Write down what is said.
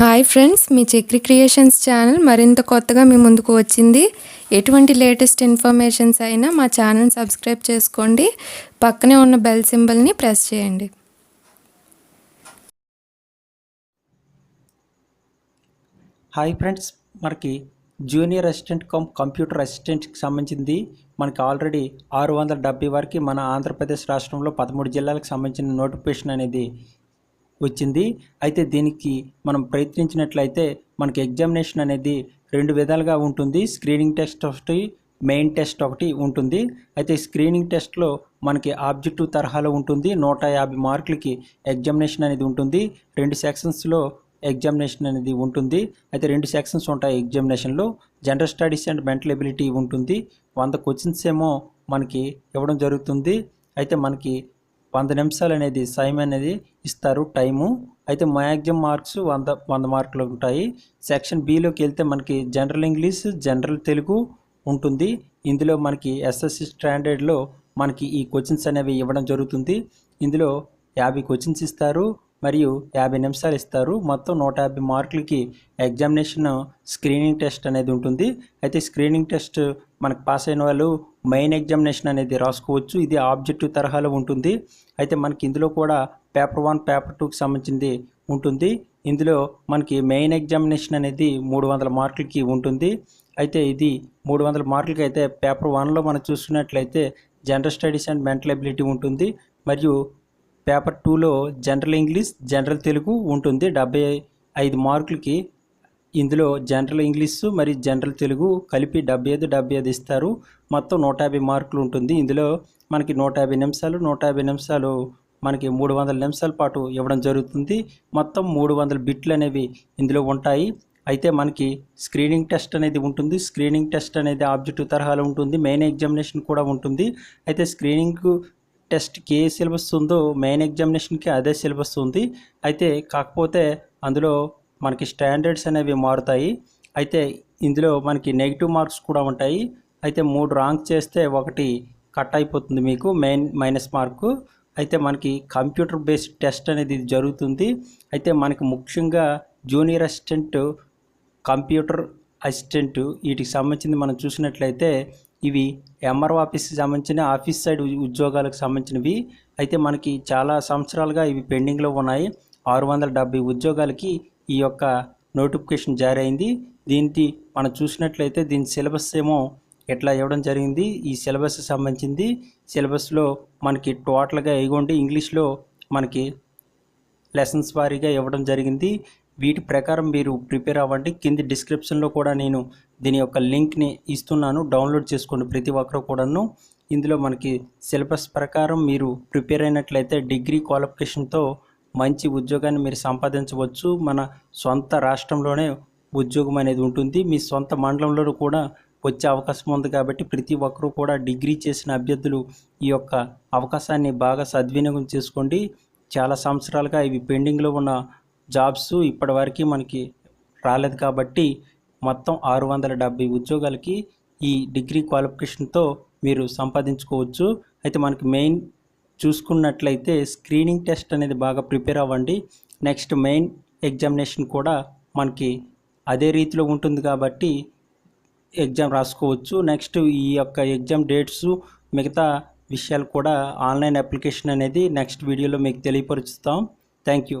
Hi friends మీ Chakri creations channel మరింత కొత్తగా మీ ముందుకు వచ్చింది. ఎటువంటి లేటెస్ట్ ఇన్ఫర్మేషన్స్ అయినా మా ఛానల్ సబ్స్క్రైబ్ చేసుకోండి. పక్కనే ఉన్న బెల్ సింబల్ని ప్రెస్ చేయండి. హాయ్ ఫ్రెండ్స్ మనకి జూనియర్ అసిస్టెంట్ కమ్ కంప్యూటర్ అసిస్టెంట్కి సంబంధించింది. మనకి ఆల్రెడీ ఆరు వందల డెబ్బై వరకు మన ఆంధ్రప్రదేశ్ రాష్ట్రంలో పదమూడు జిల్లాలకు సంబంధించిన నోటిఫికేషన్ అనేది వచ్చింది. అయితే దీనికి మనం ప్రయత్నించినట్లయితే మనకి ఎగ్జామినేషన్ అనేది రెండు విధాలుగా ఉంటుంది. స్క్రీనింగ్ టెస్ట్ ఒకటి మెయిన్ టెస్ట్ ఒకటి ఉంటుంది. అయితే స్క్రీనింగ్ టెస్ట్లో మనకి ఆబ్జెక్టివ్ తరహాలో ఉంటుంది. నూట యాభై మార్కులకి ఎగ్జామినేషన్ అనేది ఉంటుంది. రెండు సెక్షన్స్లో ఎగ్జామినేషన్ అనేది ఉంటుంది. అయితే రెండు సెక్షన్స్ ఉంటాయి ఎగ్జామినేషన్లో. General studies and mental ability ఉంటుంది. వంద క్వశ్చన్స్ ఏమో మనకి ఇవ్వడం జరుగుతుంది. అయితే మనకి వంద నిమిషాలు అనేది సైమ్ అనేది ఇస్తారు టైము. అయితే మ్యాక్సిమం మార్క్స్ వంద వంద మార్కులు ఉంటాయి. సెక్షన్ బిలోకి వెళ్తే మనకి జనరల్ ఇంగ్లీష్ జనరల్ తెలుగు ఉంటుంది. ఇందులో మనకి ఎస్ఎస్సి స్టాండర్డ్లో మనకి ఈ క్వశ్చన్స్ అనేవి ఇవ్వడం జరుగుతుంది. ఇందులో యాభై క్వశ్చన్స్ ఇస్తారు మరియు యాభై నిమిషాలు ఇస్తారు. మొత్తం నూట యాభై మార్కులకి ఎగ్జామినేషన్ స్క్రీనింగ్ టెస్ట్ అనేది ఉంటుంది. అయితే స్క్రీనింగ్ టెస్ట్ మనకు పాస్ అయిన వాళ్ళు మెయిన్ ఎగ్జామినేషన్ అనేది రాసుకోవచ్చు. ఇది ఆబ్జెక్టివ్ తరహాలో ఉంటుంది. అయితే మనకి ఇందులో కూడా పేపర్ వన్ పేపర్ టూకి సంబంధించింది ఉంటుంది. ఇందులో మనకి మెయిన్ ఎగ్జామినేషన్ అనేది మూడు వందల మార్కులకి ఉంటుంది. అయితే ఇది మూడు వందల మార్కులకి అయితే పేపర్ వన్లో మనం చూసుకున్నట్లయితే general studies and mental ability ఉంటుంది. మరియు పేపర్ టూలో జనరల్ ఇంగ్లీష్ జనరల్ తెలుగు ఉంటుంది. డెబ్బై ఐదు మార్కులకి ఇందులో జనరల్ ఇంగ్లీషు మరియు జనరల్ తెలుగు కలిపి డెబ్బై ఐదు డెబ్బై ఐదు ఇస్తారు. మొత్తం నూట యాభై మార్కులు ఉంటుంది. ఇందులో మనకి నూట యాభై నిమిషాలు నూట యాభై నిమిషాలు మనకి మూడు వందల నిమిషాల పాటు ఇవ్వడం జరుగుతుంది. మొత్తం మూడు వందల బిట్లు అనేవి ఇందులో ఉంటాయి. అయితే మనకి స్క్రీనింగ్ టెస్ట్ అనేది ఉంటుంది. స్క్రీనింగ్ టెస్ట్ అనేది ఆబ్జెక్టివ్ తరహాలో ఉంటుంది. మెయిన్ ఎగ్జామినేషన్ కూడా ఉంటుంది. అయితే స్క్రీనింగ్ టెస్ట్కి ఏ సిలబస్ ఉందో మెయిన్ ఎగ్జామినేషన్కి అదే సిలబస్ ఉంది. అయితే కాకపోతే అందులో మనకి స్టాండర్డ్స్ అనేవి మారుతాయి. అయితే ఇందులో మనకి నెగిటివ్ మార్క్స్ కూడా ఉంటాయి. అయితే మూడు రాంగ్ చేస్తే ఒకటి కట్ అయిపోతుంది మీకు మెయిన్ మైనస్ మార్కు. అయితే మనకి కంప్యూటర్ బేస్డ్ టెస్ట్ అనేది జరుగుతుంది. అయితే మనకి ముఖ్యంగా జూనియర్ అసిస్టెంట్ కంప్యూటర్ అసిస్టెంట్ వీటికి సంబంధించింది మనం చూసినట్లయితే ఇవి ఎంఆర్ఓ ఆఫీస్కి సంబంధించిన ఆఫీస్ సైడ్ ఉద్యోగాలకు సంబంధించినవి. అయితే మనకి చాలా సంవత్సరాలుగా ఇవి పెండింగ్లో ఉన్నాయి. ఆరు వందల డెబ్బై ఉద్యోగాలకి ఈ యొక్క నోటిఫికేషన్ జారీ అయింది దీనికి మనం చూసినట్లయితే దీని సిలబస్ ఏమో ఎట్లా ఇవ్వడం జరిగింది. ఈ సిలబస్ సంబంధించింది. సిలబస్లో మనకి టోటల్గా ఇగోండి ఇంగ్లీష్లో మనకి లెసన్స్ వారీగా ఇవ్వడం జరిగింది. వీటి ప్రకారం మీరు ప్రిపేర్ అవ్వండి. కింది డిస్క్రిప్షన్లో కూడా నేను దీని యొక్క లింక్ని ఇస్తున్నాను. డౌన్లోడ్ చేసుకోండి ప్రతి ఒక్కరు కూడాను. ఇందులో మనకి సిలబస్ ప్రకారం మీరు ప్రిపేర్ అయినట్లయితే డిగ్రీ క్వాలిఫికేషన్తో మంచి ఉద్యోగాన్ని మీరు సంపాదించవచ్చు. మన సొంత రాష్ట్రంలోనే ఉద్యోగం అనేది ఉంటుంది. మీ సొంత మండలంలో కూడా వచ్చే అవకాశం ఉంది కాబట్టి ప్రతి ఒక్కరూ కూడా డిగ్రీ చేసిన అభ్యర్థులు ఈ యొక్క అవకాశాన్ని బాగా సద్వినియోగం చేసుకోండి. చాలా సంవత్సరాలుగా ఇవి పెండింగ్లో ఉన్న జాబ్స్ ఇప్పటివరకు మనకి రాలేదు కాబట్టి మొత్తం ఆరు వందల డెబ్బై ఉద్యోగాలకి ఈ డిగ్రీ క్వాలిఫికేషన్తో మీరు సంపాదించుకోవచ్చు. అయితే మనకి మెయిన్ చూసుకున్నట్లయితే స్క్రీనింగ్ టెస్ట్ అనేది బాగా ప్రిపేర్ అవ్వండి. నెక్స్ట్ మెయిన్ ఎగ్జామినేషన్ కూడా మనకి అదే రీతిలో ఉంటుంది కాబట్టి ఎగ్జామ్ రాసుకోవచ్చు. నెక్స్ట్ ఈ యొక్క ఎగ్జామ్ డేట్స్ మిగతా విషయాలు కూడా ఆన్లైన్ అప్లికేషన్ అనేది నెక్స్ట్ వీడియోలో మీకు తెలియపరుస్తాం. Thank you